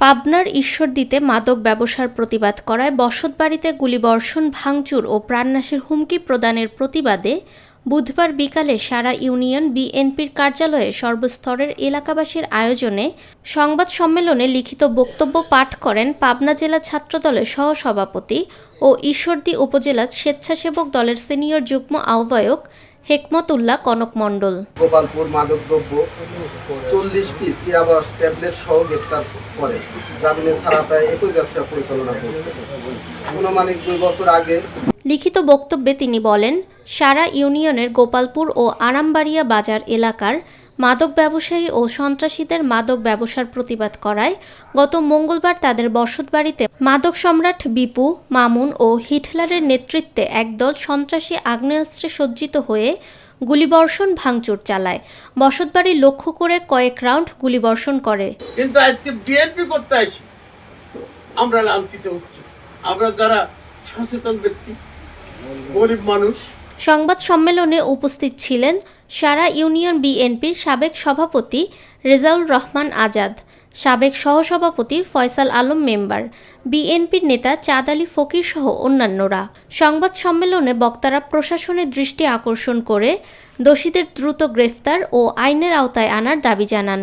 পাবনার ঈশ্বরদীতে মাদক ব্যবসার প্রতিবাদ করায় বসতবাড়িতে গুলিবর্ষণ, ভাঙচুর ও প্রাণনাশের হুমকি প্রদানের প্রতিবাদে বুধবার বিকালে সারা ইউনিয়ন বিএনপির কার্যালয়ে সর্বস্তরের এলাকাবাসীর আয়োজনে সংবাদ সম্মেলনে লিখিত বক্তব্য পাঠ করেন পাবনা জেলা ছাত্রদলের সহসভাপতি ও ঈশ্বরদী উপজেলা স্বেচ্ছাসেবক দলের সিনিয়র যুগ্ম আহ্বায়ক হেকমতুল্লাহ কনক মণ্ডল। গোপালপুর মাদকদ্রব্য চল্লিশ পিস ইয়াবা ট্যাবলেট সহ গ্রেপ্তার করে। জামিনে ছাড়া পায় একই ব্যবসা পরিচালনা করছে। অনুমানিক দুই বছর আগে লিখিত বক্তব্যে তিনি বলেন সারা ইউনিয়নের গোপালপুর ও আরামবাড়িয়া বাজার এলাকার মাদক ব্যবসায়ী ও সন্ত্রাসীদের মাদক ব্যবসার প্রতিবাদ করায় গত মঙ্গলবার তাদের বসতবাড়িতে মাদক সম্রাট বিপু মামুন ও হিটলারের নেতৃত্বে একদল সন্ত্রাসী আগ্নেয়াস্ত্রে সজ্জিত হয়ে গুলিবর্ষণ ভাঙচুর চালায়। বসতবাড়ি লক্ষ্য করে কয়েক রাউন্ড গুলিবর্ষণ করে। কিন্তু আজকে বিএনপি করতে আসি। আমরা লাঞ্ছিত হচ্ছি। আমরা যারা সচেতন ব্যক্তি গরিব মানুষ। সংবাদ সম্মেলনে উপস্থিত ছিলেন সারা ইউনিয়ন বিএনপির সাবেক সভাপতি রেজাউল রহমান আজাদ, সাবেক সহসভাপতি ফয়সাল আলম মেম্বার, বিএনপির নেতা চাঁদ আলী ফকির সহ অন্যান্যরা। সংবাদ সম্মেলনে বক্তারা প্রশাসনের দৃষ্টি আকর্ষণ করে দোষীদের দ্রুত গ্রেফতার ও আইনের আওতায় আনার দাবি জানান।